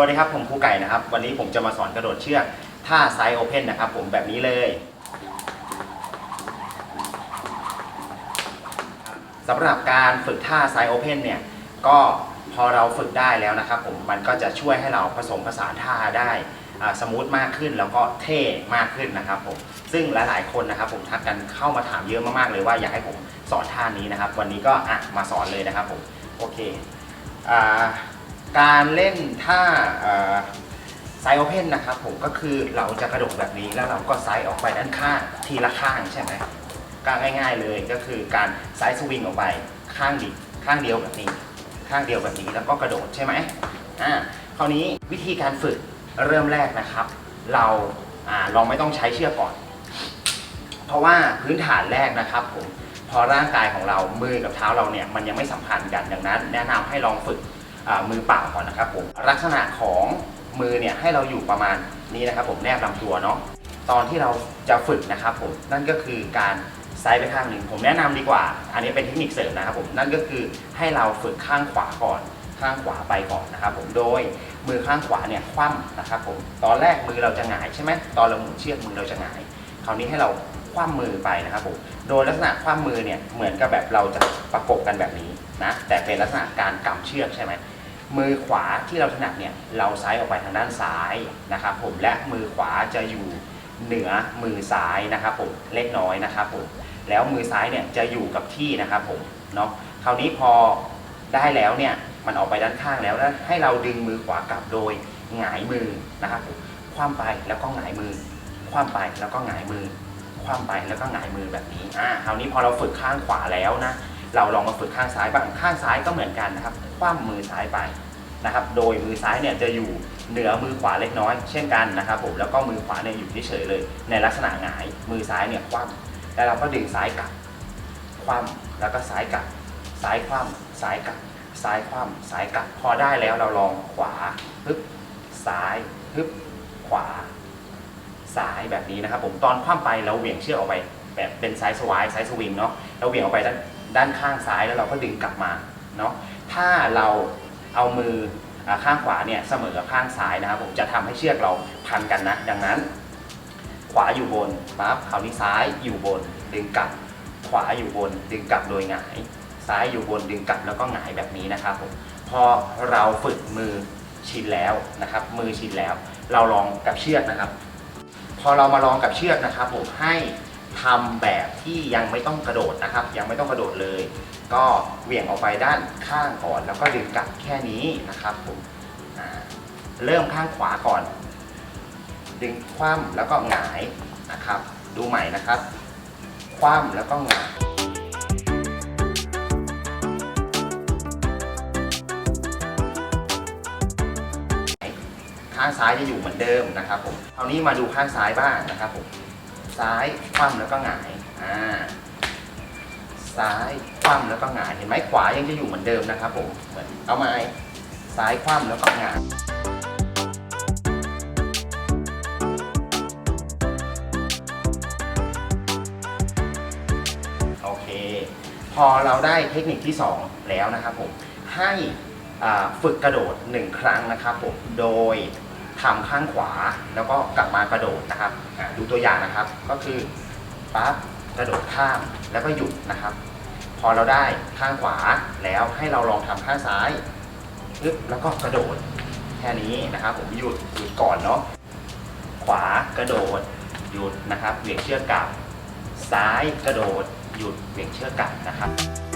วัสดีครับ ผมครูไก่นะครับ วันนี้ผมจะมาสอนกระโดดเชือกท่าไซโอเพนนะครับผมแบบนี้เลยสำหรับการฝึกท่าไซโอเพนเนี่ยก็พอเราฝึกได้แล้วนะครับผมมันก็จะช่วยให้เราผสมผสานท่าได้สมูทมากขึ้นแล้วก็เท่มากขึ้นนะครับผมซึ่งหลายๆคนนะครับผมทักกันเข้ามาถามเยอะมากๆเลยว่าอยากให้ผมสอนท่านี้นะครับ วันนี้ก็อะมาสอนเลยนะครับผมโอเคอ่า การเล่นท่าไซโอเพนนะครับผมก็คือเราจะกระโดดแบบนี้แล้วเราก็ไซด์ออกไปด้านข้างทีละข้างใช่ไหมก็ง่าย ๆเลยก็คือการไซด์สวิงออกไปข้างดิข้างเดียวแบบนี้ ข้างเดียวแบบนี้แล้วก็กระโดดใช่ไหมอ่าคราวนี้วิธีการฝึกเริ่มแรกนะครับ เราอาลองไม่ต้องใช้เชือกก่อน เพราะว่าพื้นฐานแรกนะครับผมพอร่างกายของเรามือกับเท้าเราเนี่ยมันยังไม่สัมพันธ์กันดังนั้น แนะนำให้ลองฝึก มือเปล่าก่อนนะครับผมลักษณะของมือเนี่ยให้เราอยู่ประมาณนี้นะครับ ผมแนบลำตัวเนาะตอนที่เราจะฝึกนะครับผมนั่นก็คือการไซด์ไปข้างหนึ่งผมแนะนำดีกว่า อันนี้เป็นเทคนิคเสริมนะครับผมนั่นก็คือให้เราฝึกข้างขวาก่อนข้างขวาไปก่อนนะครับผมโดยมือข้างขวาเนี่ยคว่ำนะครับผมตอนแรกมือเราจะหงายใช่ไหมตอนเราหมุนเชือกมือเราจะหงายคราวนี้ให้เราคว่ำมือไปนะครับผมโดยลักษณะคว่ำมือเนี่ยเหมือนกับแบบเราจะประกบกันแบบนี้นะแต่เป็นลักษณะการกำเชือกใช่ไหม มือขวาที่เราถนัดเนี่ยเราซ้ายออกไปทางด้านซ้ายนะครับผมและมือขวาจะอยู่เหนือมือซ้ายนะครับผมเล็กน้อยนะครับผมแล้วมือซ้ายเนี่ยจะอยู่กับที่นะครับผมเนาะคราวนี้พอได้แล้วเนี่ยมันออกไปด้านข้างแล้วแล้วให้เราดึงมือขวากลับโดยหงายมือนะครับผมคว่ำไปแล้วก็หงายมือ คว่ำไปแล้วก็หงายมือ คว่ำไปแล้วก็หงายมือแบบนี้อ่าคราวนี้พอเราฝึกข้างขวาแล้วนะ เราลองมาฝึกข้างซ้ายบ้างข้างซ้ายก็เหมือนกันนะครับคว่ำมือซ้ายไปนะครับ โดยมือซ้ายเนี่ยจะอยู่เหนือมือขวาเล็กน้อยเช่นกันนะครับผมแล้วก็มือขวาเนี่ยอยู่เฉยเลย ในลักษณะหงายมือซ้ายเนี่ยคว่ำแล้วเราก็ดึงซ้ายกลับคว่ำแล้วก็ซ้ายกลับซ้ายคว่ำซ้ายกลับซ้ายคว่ำซ้ายกลับพอได้แล้วเราลองขวาปึ๊บซ้ายปึ๊บขวาซ้ายแบบนี้นะครับผมตอนคว่ำไปเราเหวี่ยงเชือกออกไป แบบเป็นไซส์สวายไซส์สวิงเนาะเราเหวี่ยงออกไปด้าน ด้านข้างซ้ายแล้วเราก็ดึงกลับมาเนาะถ้าเราเอามือข้างขวาเนี่ยเสมอกับข้างซ้ายนะครับผมจะทำให้เชือกเราพันกันนะ ดังนั้น ขวาอยู่บนปั๊บคราวนี้ซ้ายอยู่บนดึงกลับ ขวาอยู่บนดึงกลับโดยหงาย ซ้ายอยู่บนดึงกลับแล้วก็หงายแบบนี้นะครับผมพอเราฝึกมือชินแล้วนะครับ มือชินแล้ว เราลองกับเชือกนะครับ พอเรามาลองกับเชือกนะครับผมให้ ทำแบบที่ยังไม่ต้องกระโดดนะครับ ยังไม่ต้องกระโดดเลย ก็เหวี่ยงออกไปด้านข้างก่อน แล้วก็ดึงกลับแค่นี้นะครับผมเริ่มข้างขวาก่อน ดึงคว่ำแล้วก็หงายนะครับ ดูใหม่นะครับ คว่ำแล้วก็หงายข้างซ้ายจะอยู่เหมือนเดิมนะครับผมคราวนี้มาดูข้างซ้ายบ้างนะครับผม ซ้ายคว่ำแล้วก็หงายอ่าซ้ายคว่ำแล้วก็หงายเห็นไหมขวายังจะอยู่เหมือนเดิมนะครับผมเหมือนเอาไม้ซ้ายคว่ำแล้วก็หงายโอเค พอเราได้เทคนิคที่ 2 แล้วนะครับผมให้อ่าฝึกกระโดด 1 ครั้งนะครับผมโดย ทำข้างขวาแล้วก็กลับมากระโดดนะครับดูตัวอย่างนะครับ ก็คือปั๊บกระโดดข้ามแล้วก็หยุดนะครับ พอเราได้ข้างขวาแล้วให้เราลองทำข้างซ้ายปึ๊บแล้วก็กระโดดแค่นี้นะครับ ผมหยุดหยุดก่อนเนาะขวากระโดดหยุดนะครับเหวี่ยงเชือกกลับซ้ายกระโดดหยุดเหวี่ยงเชือกกลับนะครับ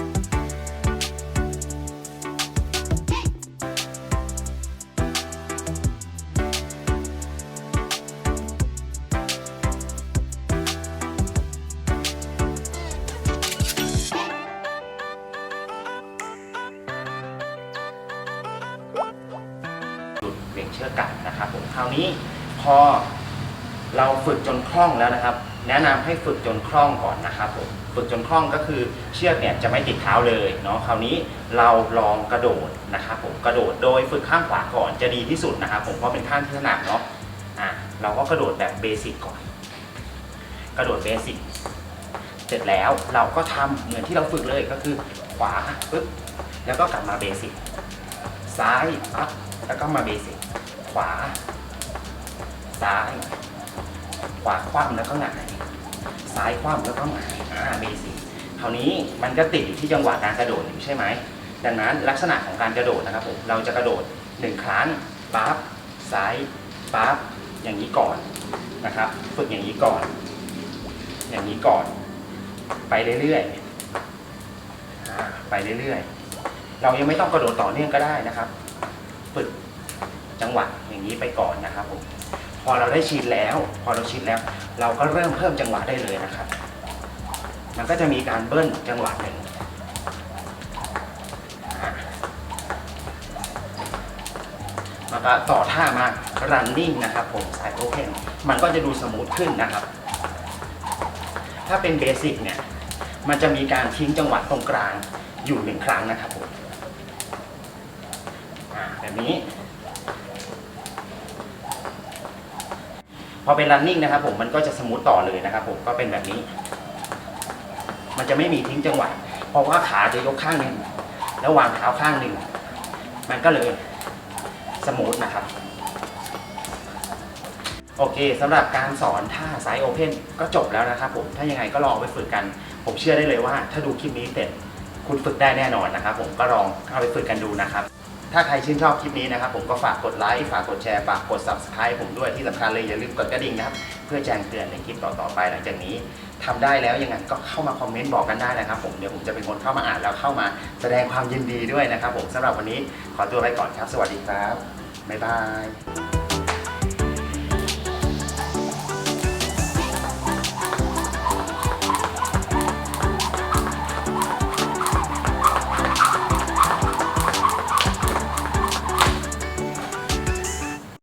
เบี่อกกลับนะครับผมคราวนี้พอเราฝึกจนคล่องแล้วนะครับ แนะนำให้ฝึกจนคล่องก่อนนะครับผมฝึกจนคล่องก็คือเชือกเนี่ยจะไม่ติดเท้าเลยเนาะคราวนี้เราลองกระโดดนะครับผมกระโดดโดยฝึกข้างขวาก่อนจะดีที่สุดนะครับผมเพราะเป็นข้างที่ถนัดเนาะอะเราก็กระโดดแบบเบสิกก่อน กระโดดเบสิกเสร็จแล้วเราก็ทำเหมือนที่เราฝึกเลยก็คือขวาปึ๊บแล้วก็กลับมาเบสิกซ้ายปั๊บแล้วก็มาเบสิก ขวา ซ้าย ขวาคว่ำแล้วก็หงายซ้ายคว่ำแล้วก็หงายอ่าเบสิกคราวนี้มันก็ติดอยู่ที่จังหวะการกระโดดอยู่ใช่ไหมดังนั้นลักษณะของการกระโดดนะครับผมเราจะกระโดดหนึ่งครั้งปั๊บซ้ายปั๊บอย่างนี้ก่อนนะครับ ฝึกอย่างนี้ก่อน อย่างนี้ก่อน ไปเรื่อยๆไปเรื่อยๆ เรายังไม่ต้องกระโดดต่อเนื่องก็ได้นะครับ ฝึก จังหวะอย่างนี้ไปก่อนนะครับผมพอเราได้ชินแล้ว พอเราชินแล้ว เราก็เริ่มเพิ่มจังหวะได้เลยนะครับ มันก็จะมีการเบิ้ลจังหวะหนึ่งอ่าแล้วก็ต่อท่ามา running นะครับผมสายโอเพนมันก็จะดูสมูทขึ้นนะครับ ถ้าเป็นเบสิกเนี่ย มันจะมีการทิ้งจังหวะตรงกลางอยู่หนึ่งครั้งนะครับผมแบบนี้ พอเป็น running นะครับผมมันก็จะสมูทต่อเลยนะครับผมก็เป็นแบบนี้ มันจะไม่มีทิ้งจังหวะเพราะว่าขาจะยกข้างหนึ่งแล้ววางเท้าข้างหนึ่งมันก็เลยสมูทนะครับ โอเคสำหรับการสอนท่าไซส์โอเพนก็จบแล้วนะครับผมถ้ายังไงก็ลองไปฝึกกัน ผมเชื่อได้เลยว่า ถ้าดูคลิปนี้เสร็จคุณฝึกได้แน่นอนนะครับผมก็ลองเข้าไปฝึกกันดูนะครับ ถ้าใครชื่นชอบคลิปนี้นะครับ ผมก็ฝากกดไลค์ฝากกดแชร์ฝากกด subscribe ผมด้วยที่สำคัญเลยอย่าลืมกดกระดิ่งนะครับ เพื่อแจ้งเตือนในคลิปต่อๆไปหลังจากนี้ทำได้แล้วยังไงก็เข้ามาคอมเมนต์บอกกันได้นะครับ ผมเดี๋ยวผมจะเป็นคนเข้ามาอ่านแล้วเข้ามาแสดงความยินดีด้วยนะครับ ผมสำหรับวันนี้ขอตัวไปก่อนครับ สวัสดีครับบ๊ายบาย